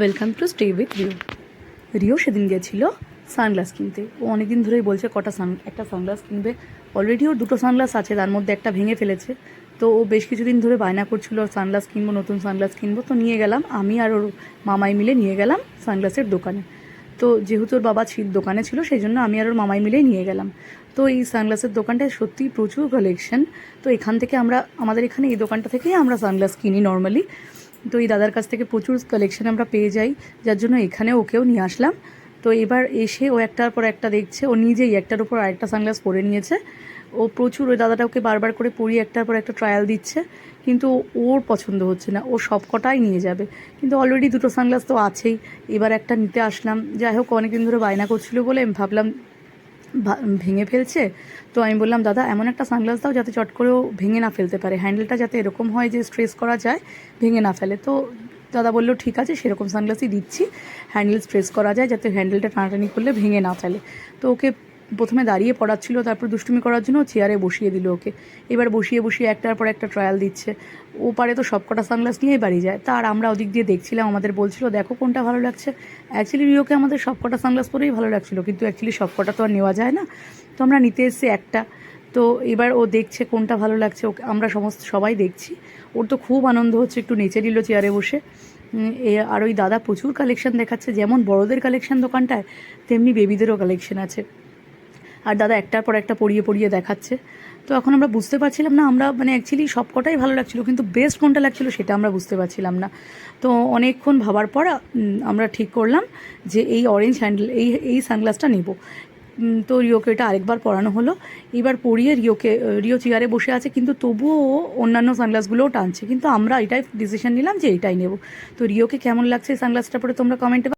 Welcome to stay with Rio Rio সেদিন গেছিল sunglass কিনতে। ও অনেকদিন ধরেই বলছে কটা সান একটা সানগ্লাস কিনবে। অলরেডি ওর দুটো সানগ্লাস আছে, তার মধ্যে একটা ভেঙে ফেলেছে। তো ও বেশ কিছুদিন ধরে বায়না করছিল সানগ্লাস কিনবো, নতুন সানগ্লাস কিনবো। তো নিয়ে গেলাম, আমি আর ওর মামাই মিলে নিয়ে গেলাম সানগ্লাসের দোকানে। তো যেহেতু ওর বাবা দোকানে ছিল সেই জন্য আমি আর ওর মামাই মিলেই নিয়ে গেলাম। তো এই সানগ্লাসের দোকানটায় সত্যিই প্রচুর কালেকশন তো এখান থেকে আমরা, আমাদের এখানে এই দোকানটা থেকেই আমরা সানগ্লাস কিনি নর্মালি তো এই দাদার কাছ থেকে প্রচুর কালেকশন আমরা পেয়ে যাই, যার জন্য এখানে ওকেও নিয়ে আসলাম। তো এবার এসে ও একটার পর একটা দেখছে, ও নিজেই একটার উপর আরেকটা সানগ্লাস পরে নিয়েছে। ও প্রচুর ওই দাদাটা ওকে বারবার করে পরিয়ে একটার পর একটা ট্রায়াল দিচ্ছে, কিন্তু ওর পছন্দ হচ্ছে না, ও সব কটাই নিয়ে যাবে। কিন্তু অলরেডি দুটো সানগ্লাস তো আছেই, এবার একটা নিতে আসলাম। যাই হোক, অনেকদিন ধরে বায়না করছিল বলে আমি ভাবলাম ভেঙে ফেলছে। তো আমি বললাম, দাদা, এমন একটা সানগ্লাস দাও যাতে চট করেও ভেঙে না ফেলতে পারে। হ্যান্ডেলটা যাতে এরকম হয় যে স্ট্রেস করা যায়, ভেঙে না ফেলে। তো দাদা বলল, ঠিক আছে, সেরকম সানগ্লাসই দিচ্ছি। হ্যান্ডেল স্ট্রেস করা যায় যাতে হ্যান্ডেলটা টানাটানি করলে ভেঙে না ফেলে। তো ওকে প্রথমে দাঁড়িয়ে পড়াচ্ছিল, তারপর দুষ্টুমি করার জন্য চেয়ারে বসিয়ে দিল ওকে। এবার বসিয়ে বসিয়ে একটার পর একটা ট্রায়াল দিচ্ছে। ও পারে তো সবকটা সানগ্লাস নিয়েই বাড়ি যায়। তার আমরা ওদিক দিয়ে দেখছিলাম, আমাদের বলছিল, দেখো কোনটা ভালো লাগছে। অ্যাকচুয়ালি রিওকে আমাদের সবকটা সানগ্লাস পরেই ভালো লাগছিল, কিন্তু অ্যাকচুয়ালি সবকটা তো আর নেওয়া যায় না। তো আমরা নিতে এসেছি একটা। তো এবার ও দেখছে কোনটা ভালো লাগছে। ওকে, আমরা সমস্ত, সবাই দেখছি। ওর তো খুব আনন্দ হচ্ছে, একটু নেচে নিল চেয়ারে বসে। এ, আর ওই দাদা প্রচুর কালেকশন দেখাচ্ছে, যেমন বড়দের কালেকশন দোকানটায়, তেমনি বেবিদেরও কালেকশন আছে। আর দাদা একটার পর একটা পড়িয়ে পড়িয়ে দেখাচ্ছে। তো এখন আমরা বুঝতে পারছিলাম না, আমরা মানে অ্যাকচুয়ালি সব কটাই ভালো লাগছিল, কিন্তু বেস্ট কোনটা লাগছিল সেটা আমরা বুঝতে পারছিলাম না। তো অনেকক্ষণ ভাবার পর আমরা ঠিক করলাম যে এই অরেঞ্জ হ্যান্ডেল এই এই সানগ্লাসটা নেব। তো রিওকে এটা আরেকবার পরানো হলো। এবার পরিয়ে রিওকে, রিও চেয়ারে বসে আছে, কিন্তু তবুও অন্যান্য সানগ্লাসগুলোও টানছে। কিন্তু আমরা এটাই ডিসিশন নিলাম যে এটাই নেব। তো রিওকে কেমন লাগছে সানগ্লাসটা পরে তোমরা কমেন্টে